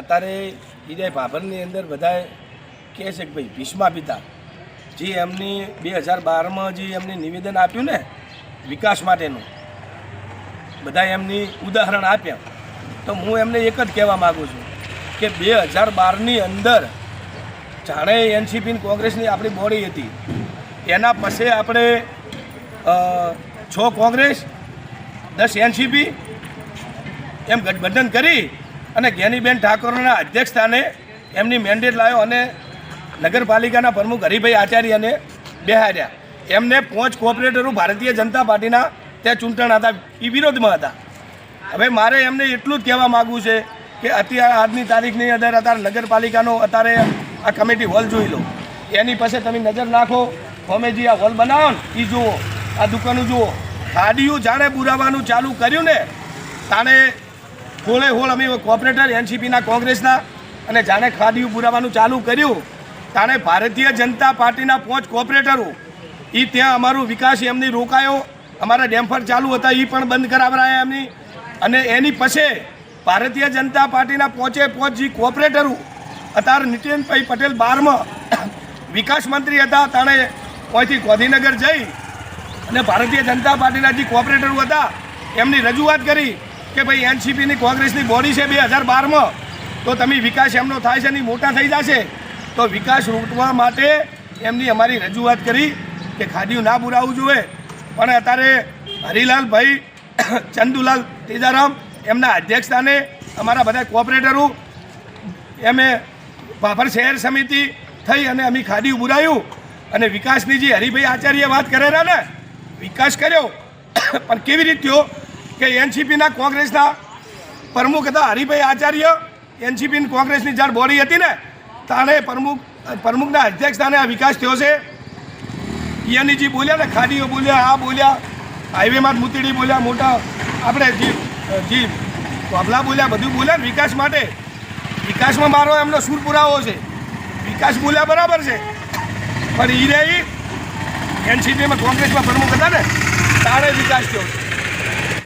અત્યારે ઈદે ભાભરની અંદર બધાએ કહે છે કે ભાઈ, ભીષ્મા પિતા, જે એમની બે હજાર બારમાં જે એમને નિવેદન આપ્યું ને, વિકાસ માટેનું બધા એમની ઉદાહરણ આપ્યા. તો હું એમને એક જ કહેવા માગું છું કે બે હજાર બારની અંદર જાણે એનસીપી કોંગ્રેસની આપણી બોડી હતી. એના પછી આપણે છ કોંગ્રેસ, દસ એનસીપી, એમ ગઠબંધન કરી અને જ્ઞાનીબેન ઠાકોરના અધ્યક્ષ સ્થાને એમની મેન્ડેટ લાવ્યો અને નગરપાલિકાના પ્રમુખ હરિભાઈ આચાર્યને બેહાડ્યા. એમને પાંચ કોઓપરેટરો ભારતીય જનતા પાર્ટીના ત્યાં ચૂંટણ હતા. એ વિરોધમાં હતા. હવે મારે એમને એટલું જ કહેવા માગવું છે કે અત્યારે આજની તારીખની અંદર અત્યારે નગરપાલિકાનો અત્યારે આ કમિટી હોલ જોઈ લો. એની પાસે તમે નજર નાખો. અમે આ હોલ બનાવો ને એ જુઓ. આ દુકાનો જુઓ. ગાડીઓ જાણે પુરાવાનું ચાલુ કર્યું ને, તાણે હોળે હોળ અમે કોઓપરેટર, એનસીપીના, કોંગ્રેસના અને જાણે ખાડીઓ પુરાવાનું ચાલુ કર્યું. તાણે ભારતીય જનતા પાર્ટીના પાંચ કોઓપરેટરો એ ત્યાં અમારું વિકાસ એમની રોકાયો. અમારા ડેમ્ફર ચાલુ હતા એ પણ બંધ કરાવરાયા એમની. અને એની પછી ભારતીય જનતા પાર્ટીના પહોંચે પહોંચ જે કોઓપરેટરો અત્યારે નીતિનભાઈ પટેલ બારમાં વિકાસ મંત્રી હતા, તાણે અહીંથી ગાંધીનગર જઈ અને ભારતીય જનતા પાર્ટીના જે કોઓપરેટરો હતા, એમની રજૂઆત કરી. કે ભાઈ એનસીપીની કોંગ્રેસની બોડી છે બે હજાર બારમાં, તો તમે વિકાસ એમનો થાય છે નહીં મોટા થઈ જશે. તો વિકાસ રોકવા માટે એમની અમારી રજૂઆત કરી કે ખાડીઓ ના પુરાવવું જોઈએ. પણ અત્યારે હરિલાલભાઈ ચંદુલાલ તેજારામ એમના અધ્યક્ષસ્થાને અમારા બધા કોઓપરેટરો, એમે ભાભર શહેર સમિતિ થઈ અને અમે ખાદી બુરાયું. અને વિકાસની જે હરિભાઈ આચાર્ય વાત કરેલા ને, વિકાસ કર્યો. પણ કેવી રીતે થયો? કે એનસીપીના કોંગ્રેસના પ્રમુખ હતા હરિભાઈ આચાર્ય, એનસીપી કોંગ્રેસની જ્યારે બોડી હતી ને, તાણે પ્રમુખ, પ્રમુખના અધ્યક્ષ સ્થાને આ વિકાસ થયો છે. એની જે બોલ્યા ને, ખાડીઓ બોલ્યા, આ બોલ્યા હાઈવેમાં મૂતીડી બોલ્યા, મોટા આપણે જે જે કોબલા બોલ્યા, બધું બોલ્યા વિકાસ માટે. વિકાસમાં મારો એમનો સૂર પુરાવો છે. વિકાસ બોલ્યા બરાબર છે. પણ ઈ રહી એનસીપીમાં કોંગ્રેસમાં પ્રમુખ હતા ને તારે વિકાસ થયો. છે